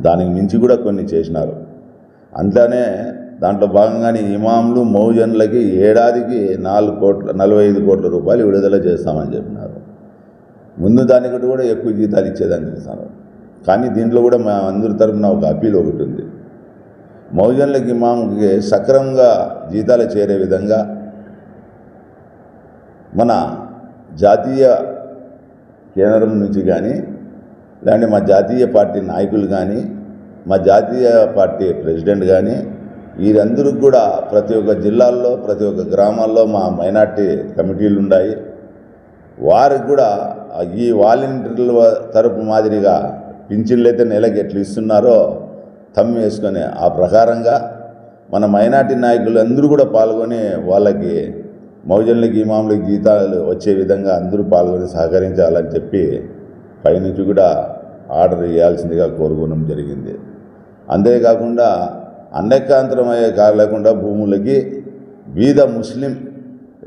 దానికి మించి కూడా కొన్ని చేసినారు. అట్లానే దాంట్లో భాగంగానే ఇమాంలు మౌజన్లకి ఏడాదికి నాలుగు కోట్ల నలభై ఐదు కోట్ల రూపాయలు విడుదల చేస్తామని చెప్పినారు. ముందు దానికంటే కూడా ఎక్కువ జీతాలు ఇచ్చేదని చేశారు. కానీ దీంట్లో కూడా మా అందరి తరఫున ఒక అప్పీల్ ఒకటి ఉంది. మౌజన్లకి ఇమాంకి సక్రమంగా జీతాలు చేరే విధంగా మన జాతీయ కేంద్రం నుంచి కానీ లేదంటే మా జాతీయ పార్టీ నాయకులు కానీ మా జాతీయ పార్టీ ప్రెసిడెంట్ కానీ వీరందరూ కూడా ప్రతి ఒక్క జిల్లాల్లో ప్రతి ఒక్క గ్రామాల్లో మా మైనార్టీ కమిటీలు ఉన్నాయి వారికి కూడా ఈ వాలంటీర్ల తరపు మాదిరిగా పింఛన్లు అయితే నెలకి ఎట్లా ఇస్తున్నారో తమ్మి వేసుకొని ఆ ప్రకారంగా మన మైనార్టీ నాయకులు అందరూ కూడా పాల్గొని వాళ్ళకి మౌజన్లకి ఇమాములకి జీతాలు వచ్చే విధంగా అందరూ పాల్గొని సహకరించాలని చెప్పి పైనుంచి కూడా ఆర్డర్ ఇవ్వాల్సిందిగా కోరుకోవడం జరిగింది. అంతేకాకుండా అన్నెక్కాంతరమయ్యే కారు లేకుండా భూములకి బీద ముస్లిం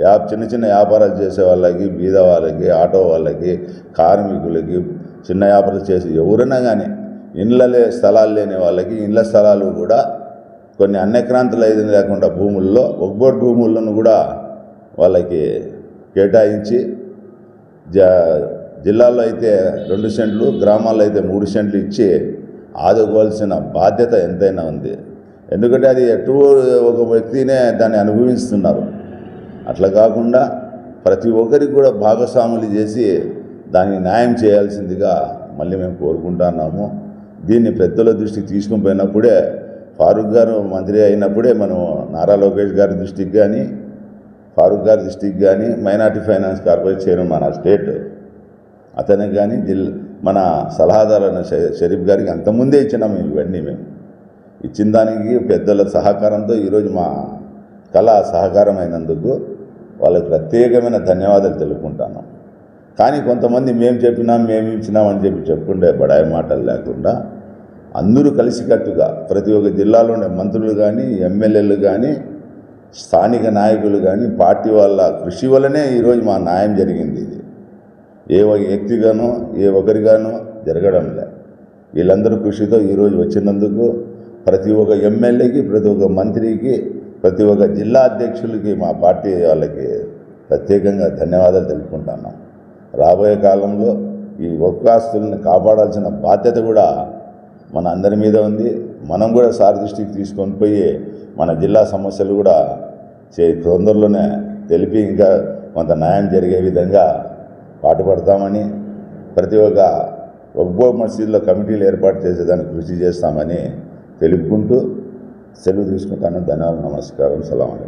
యా చిన్న చిన్న వ్యాపారాలు చేసే వాళ్ళకి బీద వాళ్ళకి ఆటో వాళ్ళకి కార్మికులకి చిన్న వ్యాపారాలు చేసే ఎవరైనా కానీ ఇళ్ళలే స్థలాలు లేని వాళ్ళకి ఇండ్ల స్థలాలు కూడా కొన్ని అన్యక్రాంతులు అయితే లేకుండా భూముల్లో ఒక్కోటి భూములను కూడా వాళ్ళకి కేటాయించి జ జిల్లాల్లో అయితే రెండు సెంట్లు గ్రామాల్లో అయితే మూడు సెంట్లు ఇచ్చి ఆదుకోవాల్సిన బాధ్యత ఎంతైనా ఉంది. ఎందుకంటే అది ఎటు ఒక వ్యక్తినే దాన్ని అనుభవిస్తున్నారు. అట్లా కాకుండా ప్రతి ఒక్కరికి కూడా భాగస్వాములు చేసి దాన్ని న్యాయం చేయాల్సిందిగా మళ్ళీ మేము కోరుకుంటున్నాము దీన్ని పెద్దల దృష్టికి తీసుకుని పోయినప్పుడే ఫారూక్ గారు మంత్రి అయినప్పుడే మనం నారా లోకేష్ గారి దృష్టికి కానీ ఫారూక్ గారి దృష్టికి కానీ మైనార్టీ ఫైనాన్స్ కార్పొరేట్ చైర్మన్ మన స్టేట్ అతనికి కానీ జిల్ మన సలహాదారు షరీఫ్ గారికి అంతకుముందే ఇచ్చినాము ఇవన్నీ మేము. ఇచ్చిన దానికి పెద్దల సహకారంతో ఈరోజు మా కళ సహకారమైనందుకు వాళ్ళకి ప్రత్యేకమైన ధన్యవాదాలు తెలుపుకుంటాను. కానీ కొంతమంది మేము చెప్పినాం మేము ఇచ్చినామని చెప్పి చెప్పుకుంటే బడాయి మాటలు లేకుండా అందరూ కలిసికట్టుగా ప్రతి ఒక్క జిల్లాలో ఉండే మంత్రులు కానీ ఎమ్మెల్యేలు కానీ స్థానిక నాయకులు కానీ పార్టీ వాళ్ళ కృషి వల్లనే ఈరోజు మా న్యాయం జరిగింది ఇది. ఏ వ్యక్తిగానో ఏ ఒకరిగానో జరగడం లే. వీళ్ళందరూ కృషితో ఈరోజు వచ్చినందుకు ప్రతి ఒక్క ఎమ్మెల్యేకి ప్రతి ఒక్క మంత్రికి ప్రతి ఒక్క జిల్లా అధ్యక్షులకి మా పార్టీ వాళ్ళకి ప్రత్యేకంగా ధన్యవాదాలు తెలుపుకుంటున్నాం. రాబోయే కాలంలో ఈ ఒక్కాస్తుల్ని కాపాడాల్సిన బాధ్యత కూడా మన అందరి మీద ఉంది. మనం కూడా సార్ దృష్టికి తీసుకొని పోయి మన జిల్లా సమస్యలు కూడా చే తొందరలోనే తెలిపి ఇంకా కొంత న్యాయం జరిగే విధంగా పాటుపడతామని ప్రతి ఒక్క ఒక్కో మసీదులో కమిటీలు ఏర్పాటు చేసేదానికి కృషి చేస్తామని తెలుపుకుంటూ సెలవు తీసుకుంటాను. ధన్యవాదాలు నమస్కారం సలాం